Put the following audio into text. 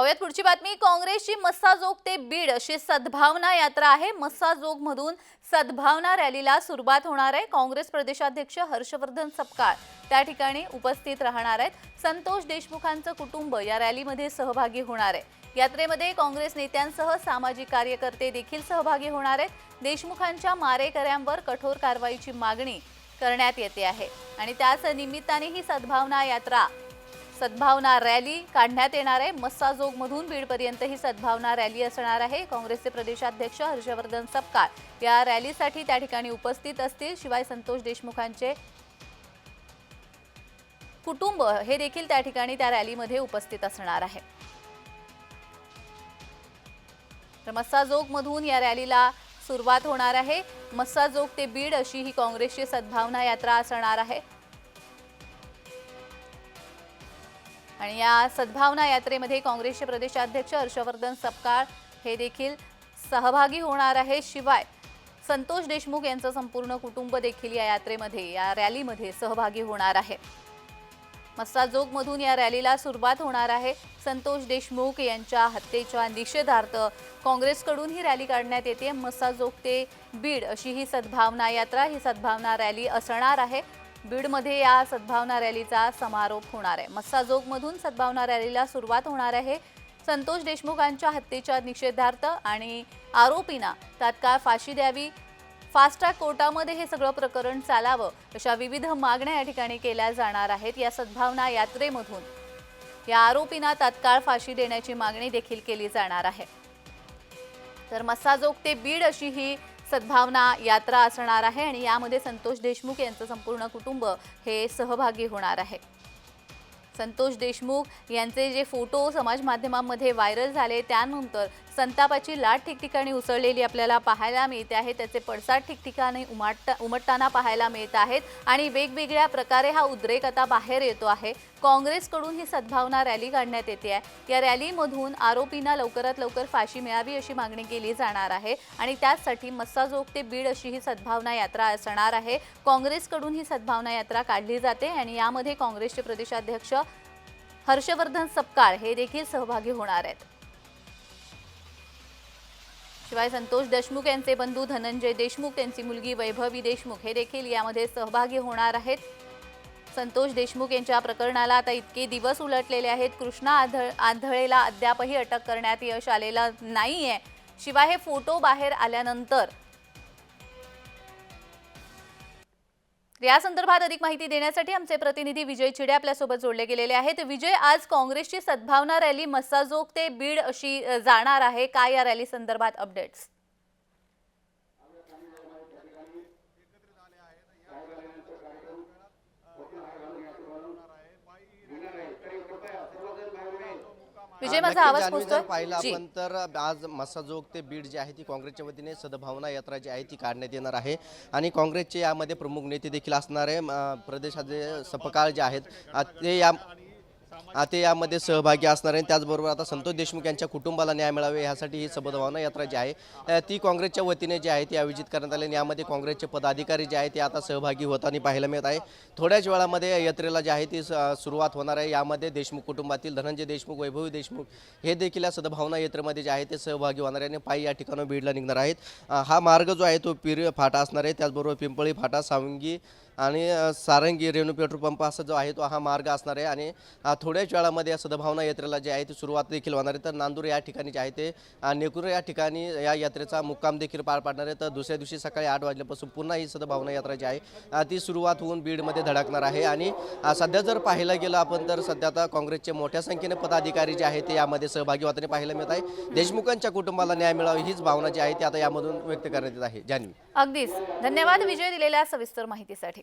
पाहूयात पुढची बातमी. काँग्रेसची मस्साजोग ते बीड अशी सद्भावना यात्रा आहे. मस्साजोग मधून सद्भावना रॅलीला सुरुवात होणार आहे. काँग्रेस प्रदेशाध्यक्ष हर्षवर्धन सपकाळ त्या ठिकाणी उपस्थित राहणार आहेत. संतोष देशमुखांचं कुटुंब या रॅलीमध्ये सहभागी होणार आहे. यात्रेमध्ये काँग्रेस नेत्यांसह सामाजिक कार्यकर्ते देखील सहभागी होणार आहेत. देशमुखांच्या मारेकऱ्यांवर कठोर कारवाईची मागणी करण्यात येते आहे. आणि त्याच निमित्ताने ही सद्भावना यात्रा सद्भावना रॅली काढण्यात येणार आहे. मस्साजोगमधून बीडपर्यंत ही सद्भावना रॅली असणार आहे. काँग्रेसचे प्रदेशाध्यक्ष हर्षवर्धन सपकाळ या रॅलीसाठी त्या ठिकाणी उपस्थित असतील. शिवाय संतोष देशमुखांचे कुटुंब हे देखील त्या ठिकाणी त्या रॅलीमध्ये उपस्थित असणार आहे. तर मस्साजोगमधून या रॅलीला सुरुवात होणार आहे. मस्साजोग ते बीड अशी ही काँग्रेसची सद्भावना यात्रा असणार आहे. आणि या सद्भावना यात्रेमध्ये काँग्रेसचे प्रदेशाध्यक्ष हर्षवर्धन सपकाळ हे देखील सहभागी होणार आहे. शिवाय संतोष देशमुख यांचं संपूर्ण कुटुंब देखील या यात्रेमध्ये या रॅलीमध्ये सहभागी होणार आहे. मस्साजोगमधून या रॅलीला सुरुवात होणार आहे. संतोष देशमुख यांच्या हत्येच्या निषेधार्थ काँग्रेसकडून ही रॅली काढण्यात येते. मस्साजोग ते बीड अशी ही सद्भावना यात्रा ही सद्भावना रॅली असणार आहे. बीडमध्ये या सद्भावना रॅलीचा समारोप होणार आहे. मस्साजोगमधून सद्भावना रॅलीला सुरुवात होणार आहे. संतोष देशमुखांच्या हत्येच्या निषेधार्थ आणि आरोपींना तात्काळ फाशी द्यावी. फास्ट ट्रॅक कोर्टामध्ये हे सगळं प्रकरण चालावं अशा विविध मागण्या या ठिकाणी केल्या जाणार आहेत या सद्भावना यात्रेमधून. या आरोपींना तात्काळ फाशी देण्याची मागणी देखील केली जाणार आहे. तर मस्साजोग ते बीड अशी ही सद्भावना यात्रा असणार आहे आणि यामध्ये संतोष देशमुख यांचं संपूर्ण कुटुंब हे सहभागी होणार आहे. संतोष देशमुख यांचे जे फोटो समाज माध्यमांमध्ये व्हायरल झाले त्यानंतर संतापाची लाट ठिकठिकाणी उसळलेली आपल्याला पाहायला मिळते आहे. त्याचे पडसाद ठिकठिकाणी उमाट उमटताना पाहायला मिळत आहेत आणि वेगवेगळ्या प्रकारे हा उद्रेक आता बाहेर येतो आहे. काँग्रेसकडून ही सद्भावना रॅली काढण्यात येते आहे. या रॅलीमधून आरोपींना लवकरात लवकर फाशी मिळावी अशी मागणी केली जाणार आहे आणि त्याचसाठी मस्साजोग ते बीड अशी ही सद्भावना यात्रा असणार आहे. काँग्रेसकडून ही सद्भावना यात्रा काढली जाते आणि यामध्ये काँग्रेसचे प्रदेशाध्यक्ष हर्षवर्धन सपकाळ हे देखील सहभागी होणार आहेत. शिवाय संतोष देशमुख यांचे बंधू धनंजय देशमुख त्यांची मुलगी वैभवी देशमुख हे देखील यामध्ये सहभागी होणार आहेत. संतोष देशमुख यांच्या प्रकरणाला आता इतके दिवस उलटलेले आहेत. कृष्णा आढळ आंधळेला अद्यापही अटक करण्यात यश आलेलं नाहीये. शिवाय हे फोटो बाहेर आल्यानंतर या संदर्भात अधिक माहिती देण्यासाठी आमचे प्रतिनिधी विजय चिडे आपल्यासोबत जोडले गेलेले आहेत. विजय आज काँग्रेसची सद्भावना रॅली मस्साजोग ते बीड अशी जाणार आहे. काय या रॅली संदर्भात अपडेट्स विजय माझा आवाज पाहिलं पोहोचतोय जी. आपण तर आज मस्साजोग ते बीड जी आहे ती काँग्रेसच्या वतीने सद्भावना यात्रा जी आहे ती काढण्यात येणार आहे. आणि काँग्रेसचे यामध्ये प्रमुख नेते देखील असणार आहे. प्रदेशाचे सपकाळ जे आहेत ते या ते यामध्ये सहभागी असणार आहे. त्याचबरोबर आता संतोष देशमुख यांच्या कुटुंबाला न्याय मिळावे यासाठी ही सद्भावना यात्रा जी आहे ती काँग्रेसच्या वतीने जी आहे ती आयोजित करण्यात आली आणि यामध्ये काँग्रेसचे पदाधिकारी जे आहे ते आता सहभागी होताना पाहायला मिळत आहे. थोड्याच वेळामध्ये यात्रेला जी आहे ती स- सुरुवात होणार आहे. यामध्ये देशमुख कुटुंबातील धनंजय देशमुख वैभवी देशमुख हे देखील या सद्भावना यात्रेमध्ये जे आहे ते सहभागी होणार आहे आणि पायी या ठिकाणी बीडला निघणार आहेत. हा मार्ग जो आहे तो पिर फाटा असणार आहे. त्याचबरोबर पिंपळी फाटा सावंगी आणि सारंगी रेणू पेट्रोल पंप असा जो आहे तो हा मार्ग असणार आहे आणि थोड्याच वेळामध्ये या सद्भावना यात्रेला जे आहे ती सुरुवात देखील होणार आहे. तर नांदूर या ठिकाणी जे आहे ते नेकुर या ठिकाणी या यात्रेचा मुक्काम देखील पार पाडणार आहे. तर दुसऱ्या दिवशी सकाळी आठ वाजल्यापासून पुन्हा ही सद्भावना यात्रा जी आहे ती सुरुवात होऊन बीडमध्ये धडकणार आहे. आणि सध्या जर पाहायला गेलं आपण तर सध्या आता काँग्रेसचे मोठ्या संख्येने पदाधिकारी जे आहेत ते यामध्ये सहभागी होताना पाहायला मिळत आहे. देशमुखांच्या कुटुंबाला न्याय मिळावा हीच भावना जी आहे ती आता यामधून व्यक्त करण्यात येत आहे. जान्हवी. अगदीच. धन्यवाद. विजय दिलेल्या सविस्तर माहितीसाठी.